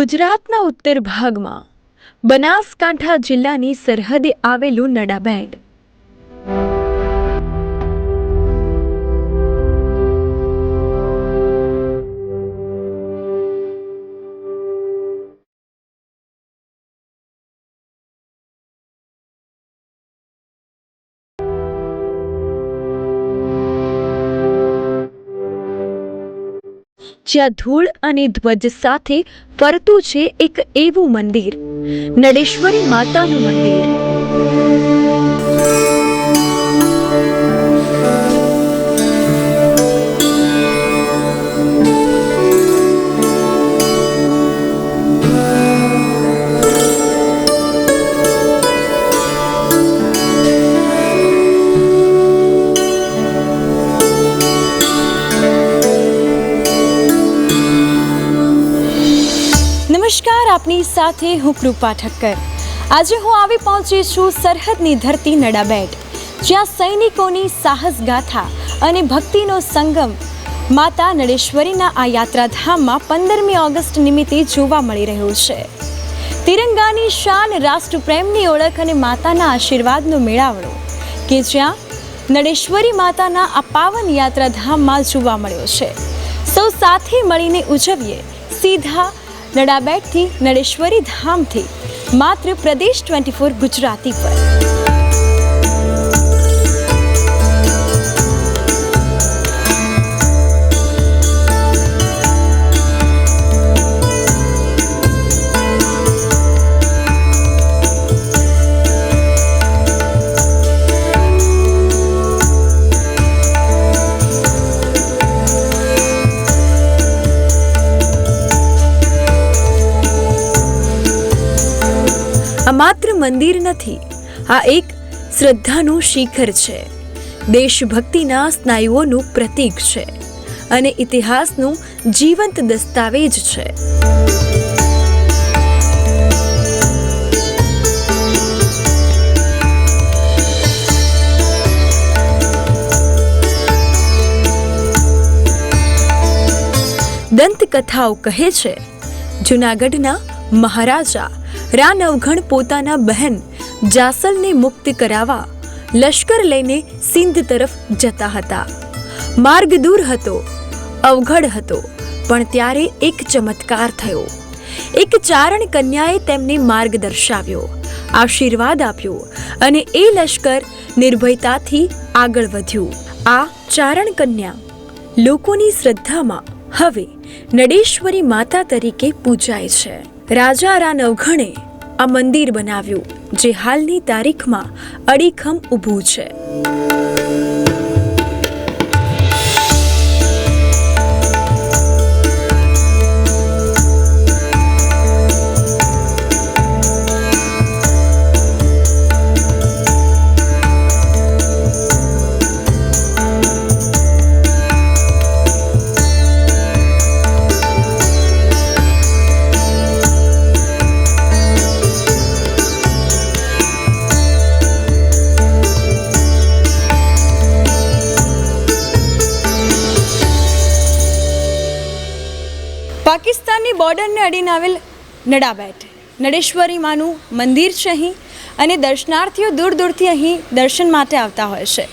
ગુજરાતના ઉત્તર ભાગમાં બનાસકાંઠા જિલ્લાની સરહદે આવેલું નડાબેટ. જ્યાં ધૂળ અને ધ્વજ સાથે ફરતું છે એક એવું મંદિર. નડેશ્વરી માતાનું મંદિર. આપની સાથે હું કૃપા ઠક્કર. આજે હું આવી પહોંચી છું સરહદની ધરતી નડાબેટ જ્યાં સૈનિકોની સાહસ ગાથા અને ભક્તિનો સંગમ માતા નડેશ્વરીના આ યાત્રાધામમાં પંદરમી ઓગસ્ટ નિમિત્તે જોવા મળી રહ્યું છે. તિરંગાની શાન રાષ્ટ્રપ્રેમની ઓળખ અને માતાના આશીર્વાદનો મેળાવડો, કે જ્યાં નડેશ્વરી માતાના આ પાવન યાત્રાધામમાં જોવા મળ્યો છે. સૌ સાથે મળીને ઉજવીએ સીધા નડાબેટથી નડેશ્વરી ધામથી. માત્ર પ્રદેશ ટ્વેન્ટી ફોર ગુજરાતી પર. મંદિર નથી. આ એક શ્રદ્ધાનું શિખર છે. દેશભક્તિના સ્નાયુઓનું પ્રતીક છે અને ઇતિહાસનું જીવંત દસ્તાવેજ છે. દંતકથાઓ કહે છે, જૂનાગઢના મહારાજા રા નવઘણ પોતાના બહેન જાસલને મુક્ત કરાવવા લશ્કર લઈને સિંધ તરફ જતા હતા. માર્ગ દૂર હતો, અવઘડ હતો, પણ ત્યારે એક ચમત્કાર થયો. એક ચારણ કન્યાએ તેમને માર્ગ દર્શાવ્યો, આશીર્વાદ આપ્યો અને એ લશ્કર નિર્ભયતાથી આગળ વધ્યું. આ ચારણ કન્યા લોકોની શ્રદ્ધામાં હવે નડેશ્વરી માતા તરીકે પૂજાય છે. રાજા રા નવઘણે આ મંદિર બનાવ્યું જે હાલની તારીખમાં અડીખમ ઊભું છે. પાકિસ્તાનની બોર્ડરને અડીને આવેલ નડાબેટ. નડેશ્વરી માનું મંદિર છે અહીં અને દર્શનાર્થીઓ દૂર દૂરથી અહીં દર્શન માટે આવતા હોય છે.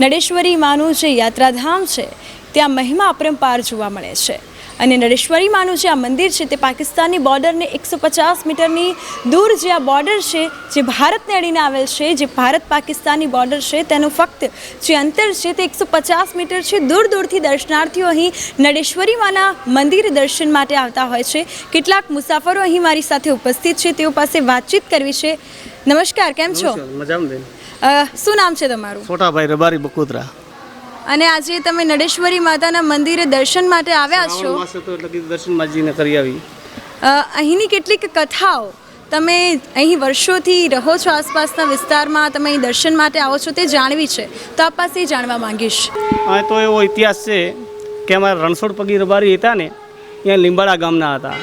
નડેશ્વરી માનું જે યાત્રાધામ છે, ત્યાં મહિમા અપરંપાર જોવા મળે છે. અને નડેશ્વરી માનું જે આ મંદિર છે તે પાકિસ્તાનની બોર્ડરને એકસો પચાસ મીટરની દૂર જે આ બોર્ડર છે જે ભારતને અડીને આવેલ છે જે ભારત પાકિસ્તાનની બોર્ડર છે તેનું ફક્ત જે અંતર છે તે એકસો પચાસ મીટર છે. દૂર દૂરથી દર્શનાર્થીઓ અહીં નડેશ્વરી માના મંદિર દર્શન માટે આવતા હોય છે. કેટલાક મુસાફરો અહીં મારી સાથે ઉપસ્થિત છે તેઓ પાસે વાતચીત કરવી છે. નમસ્કાર કેમ છો? મજામાં શું નામ છે તમારું? છોટાભાઈ રબારી બકોતરા અને આજે તમે નડેશ્વરી માતાના મંદિરે દર્શન માટે આવ્યા છો. દર્શન માજીને કરી આવી. અહીંની કેટલીક કથાઓ તમે અહીં વર્ષોથી રહો છો આસપાસના વિસ્તારમાં તમે અહીં દર્શન માટે આવો છો તે જાણવી છે. તો આપ પાસે જાણવા માંગીશ. આ તો એવો ઇતિહાસ છે કે અમારા રણછોડ પગી રબારી હતા ને ત્યાં લીંબાડા ગામના હતા.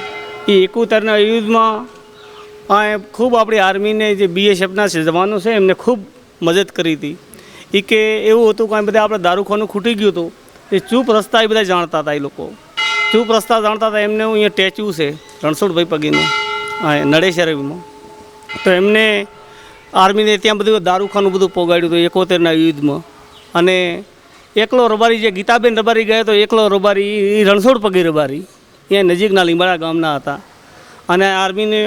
એ એકોતેરના યુદ્ધમાં આ ખૂબ આપણી આર્મીને જે બીએસએફના છે જવાનો છે એમને ખૂબ મદદ કરી હતી. એ કે એવું હતું કે બધા આપણે દારૂખાનું ખૂટી ગયું હતું. એ ચૂપ રસ્તા એ બધા જાણતા હતા એ લોકો. ચૂપ રસ્તા જાણતા હતા, એમને અહીંયા ટેચ્યુ છે, રણછોડભાઈ પગીનું, હા નડેસરમાં તો એમને આર્મીને ત્યાં બધું દારૂખાનું બધું પોગાડ્યું હતું એકોતેરના યુદ્ધમાં. અને એકલો રબારી જે ગીતાબેન રબારી ગયા તો એકલો રબારી એ રણછોડ પગી રબારી. એ નજીકના લીંબાડા ગામના હતા. અને આર્મીને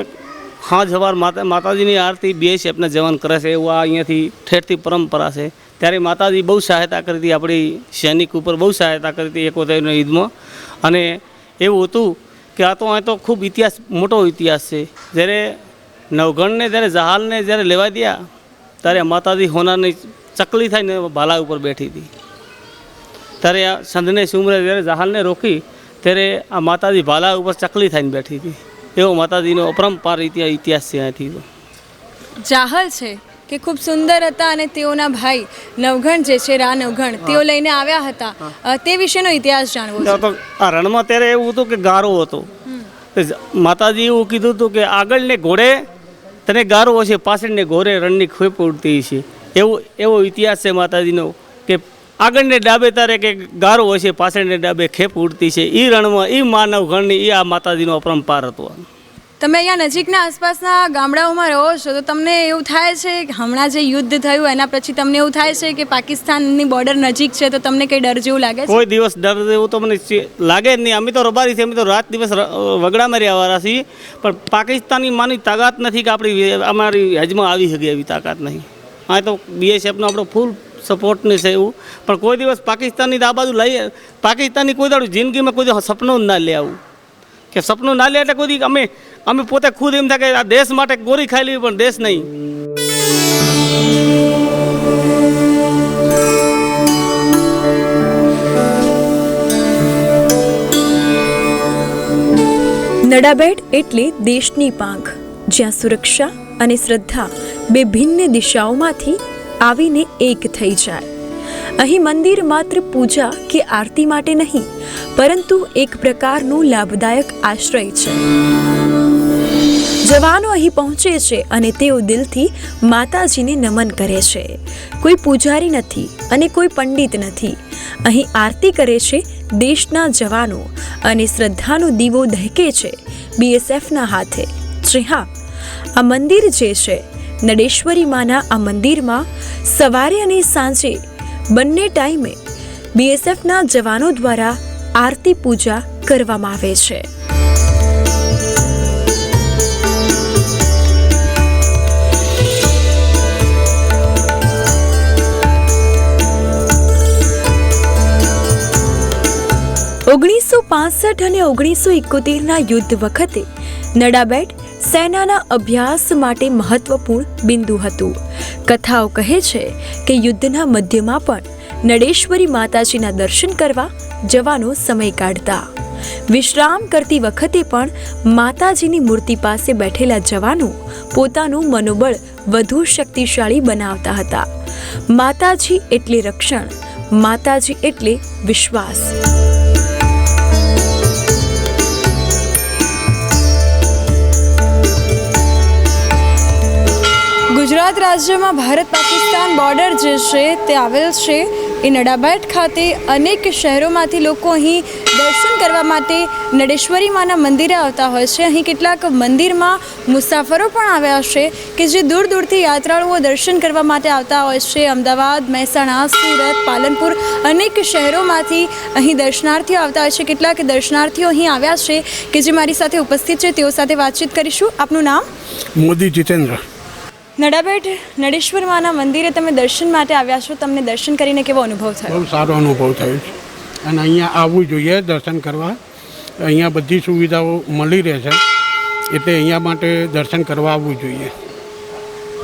હા જવાર માતા માતાજીની આરતી બે શેપના જવાન કરે છે, એવું આ અહીંયાથી ઠેઠથી પરંપરા છે. ત્યારે માતાજી બહુ સહાયતા કરી હતી આપણી સૈનિક ઉપર બહુ સહાયતા કરી હતી એકોતેરના યુદ્ધમાં અને એવું હતું કે આ તો આ તો ખૂબ ઇતિહાસ, મોટો ઇતિહાસ છે. જ્યારે નવગણને, જ્યારે જહાલને જ્યારે લેવા દયા ત્યારે માતાજી હોનારની ચકલી થઈને ભાલા ઉપર બેઠી હતી. ત્યારે આ સંધને સુમરે જ્યારે જહાલને રોકી, ત્યારે આ માતાજી ભાલા ઉપર ચકલી થઈને બેઠી હતી. એવો માતાજીનો અપરંપાર ઇતિહાસ છે અહીંથી. જાહલ છે. કે ખૂબ સુંદર હતા અને તેઓના ભાઈ નવઘણ જે છે રા નવઘણ તેઓ લઈને આવ્યા હતા. તે વિશેનો ઇતિહાસ જાણવો છે. તો આ રણમાં ત્યારે એવું હતું કે ગારો હતો. માતાજી એવું કીધું હતું કે આગળને ઘોડે તને ગારો હશે પાછળને ઘોરે રણની ખોપ ઉડતી છે એવો એવો ઇતિહાસ છે માતાજીનો કે આગળને ડાબે તારે કે ગારો હશે પાછળને ડાબે ખેપ ઉડતી છે. એ રણમાં એ માનવ ગણની એ આ માતાજીનો અપરંપાર હતો. તમે અહીંયા નજીકના આસપાસના ગામડાઓમાં રહો છો, તો તમને એવું થાય છે કે હમણાં જે યુદ્ધ થયું, એના પછી તમને એવું થાય છે કે પાકિસ્તાનની બોર્ડર નજીક છે, તો તમને કંઈ ડર જેવું લાગે કોઈ દિવસ ડર એવું તો મને લાગે જ નહીં. અમે તો રબારી છીએ, અમે તો રાત દિવસ વગડામાં રહેવાના છીએ. પણ પાકિસ્તાની માની તાકાત નથી કે આપણી અમારી હજમાં આવી શકે એવી તાકાત નહીં. હા તો બીએસએફનો આપણો ફૂલ સપોર્ટને છે એવું. પણ કોઈ દિવસ પાકિસ્તાનની આ બાજુ લઈએ પાકિસ્તાનની કોઈ દાડું જિંદગીમાં કોઈ સપનું ના લે આવું. કે સપનું ના લે એટલે કોઈ અમે અમે પોતે ખુદ એમ થાય કે આ દેશ માટે ગોરી ખાઈ લેવી, પણ દેશ નહીં. નડાબેટ એટલે દેશની પાંખ, જ્યાં સુરક્ષા અને શ્રદ્ધા બે ભિન્ન દિશાઓમાંથી આવીને એક થઈ જાય. અહીં મંદિર માત્ર પૂજા કે આરતી માટે નહીં, પરંતુ એક પ્રકારનું લાભદાયક આશ્રય છે. જવાનો અહીં પહોંચે છે અને તેઓ દિલથી માતાજીને નમન કરે છે. કોઈ પૂજારી નથી અને કોઈ પંડિત નથી. અહીં આરતી કરે છે દેશના જવાનો અને શ્રદ્ધાનો દીવો દહેકે છે બીએસએફના હાથે. જી હા, આ મંદિર જે છે, નડેશ્વરી માના આ મંદિરમાં સવારે અને સાંજે બંને ટાઈમે બીએસએફના જવાનો દ્વારા આરતી પૂજા કરવામાં આવે છે. ઓગણીસો પાસઠ અને ઓગણીસો એકોતેરના યુદ્ધ વખતે નડાબેટ સેનાના અભ્યાસ માટે મહત્વપૂર્ણ બિંદુ હતું. કથાઓ કહે છે કે યુદ્ધના મધ્યમાં પણ નડેશ્વરી માતાજીના દર્શન કરવા જવાનો સમય કાઢતા. વિશ્રામ કરતી વખતે પણ માતાજીની મૂર્તિ પાસે બેઠેલા જવાનો પોતાનું મનોબળ વધુ શક્તિશાળી બનાવતા હતા. માતાજી એટલે રક્ષણ, માતાજી એટલે વિશ્વાસ. ગુજરાત રાજ્યમાં ભારત પાકિસ્તાન બોર્ડર જે છે તે આવેલ છે એ નડાબેટ ખાતે અનેક શહેરોમાંથી લોકો અહીં દર્શન કરવા માટે નડેશ્વરી માના મંદિરે આવતા હોય છે. અહીં કેટલાક મંદિરમાં મુસાફરો પણ આવ્યા છે કે જે દૂર દૂરથી યાત્રાળુઓ દર્શન કરવા માટે આવતા હોય છે. અમદાવાદ, મહેસાણા, સુરત, પાલનપુર અનેક શહેરોમાંથી અહીં દર્શનાર્થીઓ આવતા હોય છે. કેટલાક દર્શનાર્થીઓ અહીં આવ્યા છે કે જે મારી સાથે ઉપસ્થિત છે. તેઓ સાથે વાતચીત કરીશું. આપનું નામ? મોદી જીતેન્દ્ર. નડાબેટ નડેશ્વર માના મંદિરે તમે દર્શન માટે આવ્યા છો તમને દર્શન કરીને કેવો અનુભવ થયો? બહુ સારો અનુભવ થયો છે. અને અહીંયા આવવું જોઈએ દર્શન કરવા. અહીંયા બધી સુવિધાઓ મળી રહે છે. એટલે અહીંયા માટે દર્શન કરવા આવવું જોઈએ.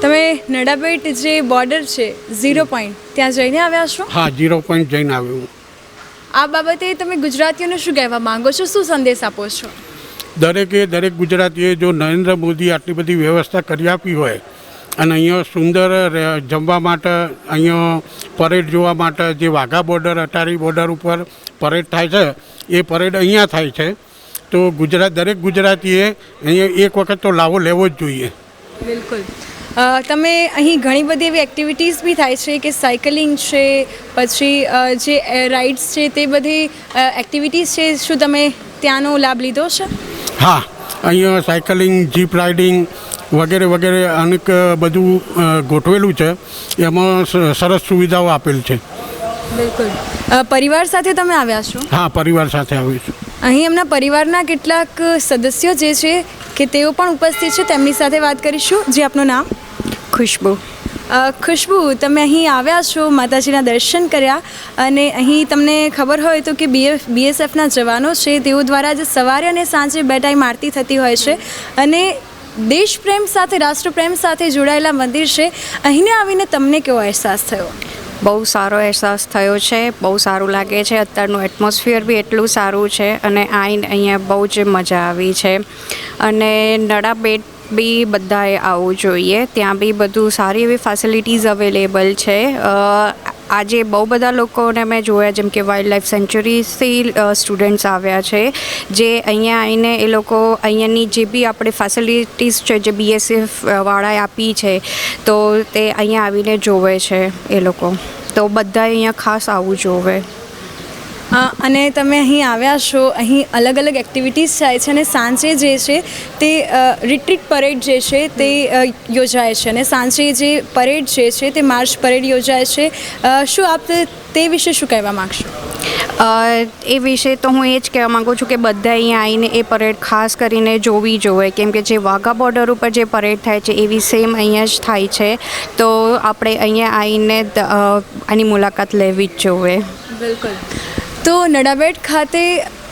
તમે નડાબેટ જે બોર્ડર છે ઝીરો પોઈન્ટ ત્યાં જઈને આવ્યા છો? હા ઝીરો પોઈન્ટ જઈને આવ્યો આ બાબતે તમે ગુજરાતીઓને શું કહેવા માંગો છો શું સંદેશ આપો છો? દરેકે દરેક ગુજરાતીએ જો નરેન્દ્ર મોદી આટલી બધી વ્યવસ્થા કરી આપી હોય અને અહીંયા સુંદર જમવા માટે અહીંયા પરેડ જોવા માટે જે વાઘા બોર્ડર અટારી બોર્ડર ઉપર પરેડ થાય છે એ પરેડ અહીંયા થાય છે. તો ગુજરાત દરેક ગુજરાતીએ અહીંયા એક વખત તો લાવો લેવો જ જોઈએ. બિલકુલ. તમે અહીં ઘણી બધી એવી એક્ટિવિટીઝ બી થાય છે કે સાયકલિંગ છે પછી જે રાઇડ્સ છે તે બધી એક્ટિવિટીઝ છે શું તમે ત્યાંનો લાભ લીધો છે? હા અહીંયા સાયકલિંગ જીપ રાઇડિંગ વગેરે વગેરે અનેક બધું ગોઠવેલું છે. એમાં સરસ સુવિધાઓ આપેલ છે. બિલકુલ. પરિવાર સાથે તમે આવ્યા છો? હા પરિવાર સાથે આવીશું અહીં એમના પરિવારના કેટલાક સદસ્યો જે છે કે તેઓ પણ ઉપસ્થિત છે તેમની સાથે વાત કરીશું. જે આપનું નામ? ખુશ્બુ. ખુશ્બુ તમે અહીં આવ્યા છો માતાજીના દર્શન કર્યા અને અહીં તમને ખબર હોય તો કે બીએફ બીએસએફના જવાનો છે. તેઓ દ્વારા જે સવારે અને સાંજે બે ટાઈમ આરતી થતી હોય છે. અને દેશપ્રેમ સાથે, રાષ્ટ્રપ્રેમ સાથે જોડાયેલા મંદિર છે. અહીંને આવીને તમને કેવો અહેસાસ થયો? બહુ સારો અહેસાસ થયો છે. બહુ સારું લાગે છે. અત્યારનું એટમોસ્ફિયર બી એટલું સારું છે અને આઈને અહીંયા બહુ જ મજા આવી છે. અને નડાબેટ બી બધાએ આવવું જોઈએ. ત્યાં બી બધું સારી એવી ફેસિલિટીઝ અવેલેબલ છે. આજે બહુ બધા લોકોને મેં જોયા, જેમ કે વાઇલ્ડ લાઈફ સેન્ચુરીથી સ્ટુડન્ટ્સ આવ્યા છે, જે અહીંયા આવીને એ લોકો અહીંયાની જે બી આપણે ફેસિલિટીઝ છે, જે બીએસએફ વાળાએ આપી છે, તો તે અહીંયા આવીને જોવે છે એ લોકો. તો બધા અહીંયા ખાસ આવવું જોવે. અને તમે અહીં આવ્યા છો અહીં અલગ અલગ એક્ટિવિટીઝ થાય છે અને સાંજે જે છે તે રિટ્રીટ પરેડ જે છે તે યોજાય છે અને સાંજે જે પરેડ જે છે તે માર્ચ પરેડ યોજાય છે. શું આપ તે- વિશે શું કહેવા માગશો? એ વિશે તો હું એ જ કહેવા માગું છું કે બધા અહીંયા આવીને એ પરેડ ખાસ કરીને જોવી જોઈએ. કેમ કે જે વાઘા બોર્ડર ઉપર જે પરેડ થાય છે એવી સેમ અહીંયા જ થાય છે. તો આપણે અહીંયા આવીને આની મુલાકાત લેવી જ જોઈએ. બિલકુલ. તો નડાબેટ ખાતે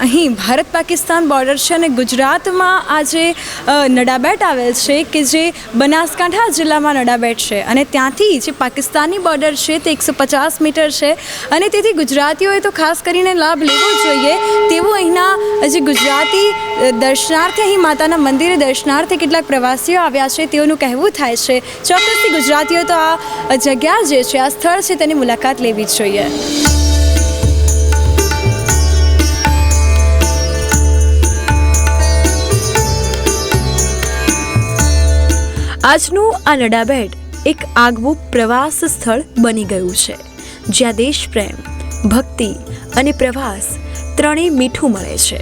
અહીં ભારત પાકિસ્તાન બોર્ડર છે અને ગુજરાતમાં આજે નડાબેટ આવેલ છે કે જે બનાસકાંઠા જિલ્લામાં નડાબેટ છે. અને ત્યાંથી જે પાકિસ્તાની બોર્ડર છે તે એકસો પચાસ મીટર છે. અને તેથી ગુજરાતીઓએ તો ખાસ કરીને લાભ લેવો જોઈએ. તેવું અહીંના જે ગુજરાતી દર્શનાર્થે, અહીં માતાના મંદિરે દર્શનાર્થે કેટલાક પ્રવાસીઓ આવ્યા છે. તેઓનું કહેવું થાય છે, ચોક્કસથી ગુજરાતીઓ તો આ જગ્યા જે છે, આ સ્થળ છે તેની મુલાકાત લેવી જ જોઈએ. આજનું આ નડાબેટ એક આગવું પ્રવાસ સ્થળ બની ગયું છે, જ્યાં દેશપ્રેમ ભક્તિ અને પ્રવાસ ત્રણેય મીઠું મળે છે.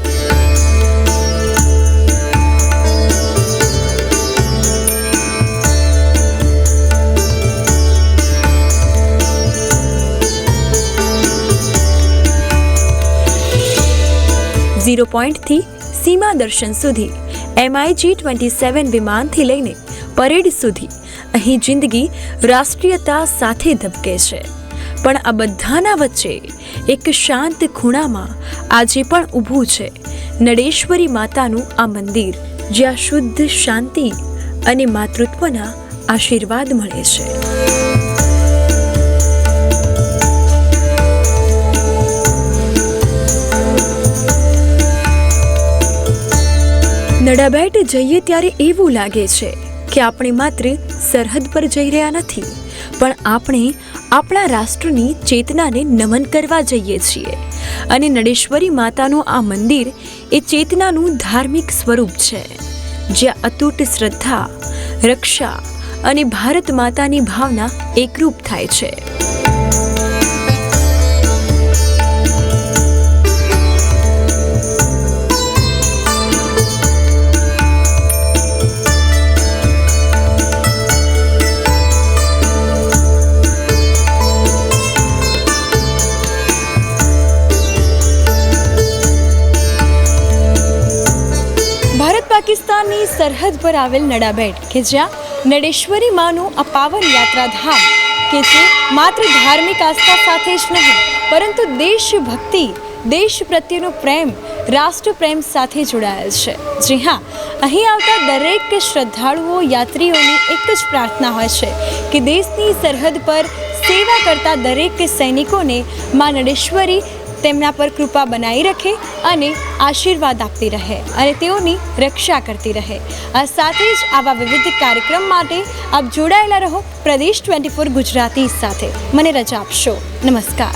ઝીરો પોઈન્ટથી સીમા દર્શન સુધી એમઆઈજી ટ્વેન્ટી સેવન વિમાનથી લઈને પરેડ સુધી અહીં જિંદગી રાષ્ટ્રીયતા સાથે ધબકે છે. પણ આ બધાના વચ્ચે એક શાંત ખૂણામાં આજે પણ ઊભું છે નડેશ્વરી માતાનું આ મંદિર, જ્યાં શુદ્ધ શાંતિ અને માતૃત્વના આશીર્વાદ મળે છે. નડાબેટ જઈએ ત્યારે એવું લાગે છે કે આપણે માત્ર સરહદ પર જઈ રહ્યા નથી, પણ આપણે આપણા રાષ્ટ્રની ચેતનાને નમન કરવા જઈએ છીએ. અને નડેશ્વરી માતાનું આ મંદિર એ ચેતનાનું ધાર્મિક સ્વરૂપ છે, જ્યાં અતૂટ શ્રદ્ધા, રક્ષા અને ભારત માતાની ભાવના એકરૂપ થાય છે. પાકિસ્તાનની સરહદ પર આવેલ નડાબેટ કે જ્યાં નડેશ્વરી માનું આ પાવન યાત્રાધામ, કે જે માત્ર ધાર્મિક આસ્થા સાથે જ નહીં, પરંતુ દેશભક્તિ, દેશ પ્રત્યેનો પ્રેમ રાષ્ટ્ર પ્રેમ સાથે જોડાયેલ છે. જી હા, અહીં આવતા દરેક શ્રદ્ધાળુઓ, યાત્રીઓની એક જ પ્રાર્થના હોય છે કે દેશની સરહદ પર સેવા કરતા દરેક સૈનિકોને મા નડેશ્વરી તેમના પર કૃપા બનાવી રાખે અને આશીર્વાદ આપતી રહે અને તેઓની રક્ષા કરતી રહે. આ સાથે જ આવા વિવિધ કાર્યક્રમ માટે આપ જોડાયેલા રહો પ્રદેશ ટ્વેન્ટી ફોર ગુજરાતી સાથે. મને રજા આપશો. નમસ્કાર.